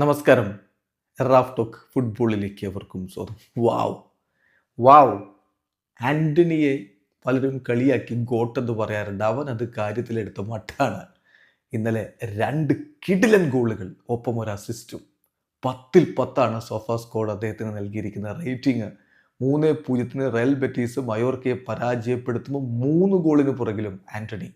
നമസ്കാരം. Raf talk ഫുട്ബോളിലേക്ക് അവർക്കും സ്വാഗതം. വാവ്. വാവ്. ആന്റണിയെ പലരും കളിയാക്കി ഗോട്ടെന്ന് പറയാറുണ്ട്. അവൻ അത് കാര്യത്തിലെടുത്ത മട്ടാണ്. ഇന്നലെ രണ്ട് കിടിലൻ ഗോളുകൾ ഒപ്പം ഒരു അസിസ്റ്റും പത്തിൽ പത്താണ് സോഫ സ്കോഡ് അദ്ദേഹത്തിന് നൽകിയിരിക്കുന്ന റേറ്റിംഗ്. മൂന്ന് പൂജ്യത്തിന് റയൽ ബെറ്റീസ് മയോർക്കയെ പരാജയപ്പെടുത്തുമ്പോൾ മൂന്ന് ഗോളിന് പുറകിലും ആന്റണി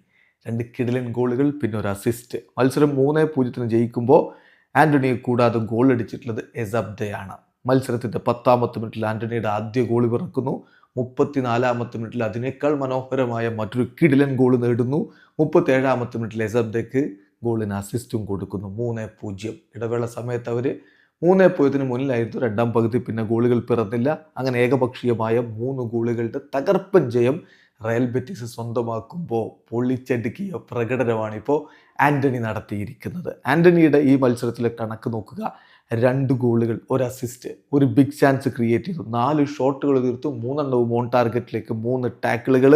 രണ്ട് കിടിലൻ ഗോളുകൾ പിന്നെ ഒരു അസിസ്റ്റ് മത്സരം മൂന്ന് പൂജ്യത്തിന് ജയിക്കുമ്പോൾ ആന്റണിയെ കൂടാതെ ഗോൾ അടിച്ചിട്ടുള്ളത് എസബ്ദയാണ്. മത്സരത്തിന്റെ പത്താമത്തെ മിനിറ്റിൽ ആന്റണിയുടെ ആദ്യ ഗോൾ പിറക്കുന്നു മുപ്പത്തിനാലാമത്തെ മിനിറ്റിൽ അതിനേക്കാൾ മനോഹരമായ മറ്റൊരു കിടിലൻ ഗോൾ നേടുന്നു. മുപ്പത്തേഴാമത്തെ മിനിറ്റിൽ എസബ്ദയ്ക്ക് ഗോളിന് അസിസ്റ്റും കൊടുക്കുന്നു. മൂന്ന് പൂജ്യം. ഇടവേള സമയത്ത് അവർ മൂന്ന് പൂജ്യത്തിന് മുന്നിലായിരുന്നു. രണ്ടാം പകുതി പിന്നെ ഗോളുകൾ പിറന്നില്ല. അങ്ങനെ ഏകപക്ഷീയമായ മൂന്ന് ഗോളുകളുടെ തകർപ്പൻ ജയം റയൽ ബെറ്റിസ് സ്വന്തമാക്കുമ്പോൾ പൊളിച്ചടുക്കിയ പ്രകടനമാണ് ഇപ്പോൾ ആന്റണി നടത്തിയിരിക്കുന്നത്. ആന്റണിയുടെ ഈ മത്സരത്തിലെ കണക്ക് നോക്കുക. രണ്ട് ഗോളുകൾ ഒരു അസിസ്റ്റ് ഒരു ബിഗ് ചാൻസ് ക്രിയേറ്റ് ചെയ്തു. നാല് ഷോട്ടുകൾ തീർത്തു. മൂന്നെണ്ണവും ഓൺ ടാർഗറ്റിലേക്ക് മൂന്ന് ടാക്കിളുകൾ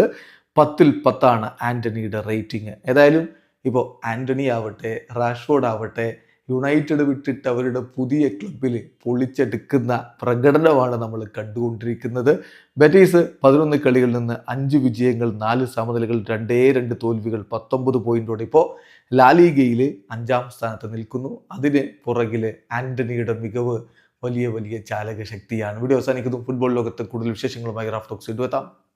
പത്തിൽ പത്താണ് ആന്റണിയുടെ റേറ്റിംഗ് ഏതായാലും ഇപ്പോൾ ആന്റണി ആവട്ടെ റാഷ്ഫോർഡ് ആവട്ടെ യുണൈറ്റഡ് വിട്ടിട്ട് അവരുടെ പുതിയ ക്ലബിൽ പൊളിച്ചെടുക്കുന്ന പ്രകടനമാണ് നമ്മൾ കണ്ടുകൊണ്ടിരിക്കുന്നത്. ബെറ്റീസ് പതിനൊന്ന് കളികളിൽ നിന്ന് അഞ്ച് വിജയങ്ങൾ നാല് സമനിലകൾ രണ്ടേ രണ്ട് തോൽവികൾ പത്തൊമ്പത് പോയിന്റോടെ ഇപ്പോൾ ലാലിഗയിൽ അഞ്ചാം സ്ഥാനത്ത് നിൽക്കുന്നു. അതിന് പുറകിൽ ആന്റണിയുടെ മികവ് വലിയ വലിയ ചാലക ശക്തിയാണ് വീഡിയോ അവസാനിക്കുന്നു. ഫുട്ബോൾ ലോകത്ത് കൂടുതൽ വിശേഷങ്ങളുമായി റാഫ് ടോക്സ് എത്താം.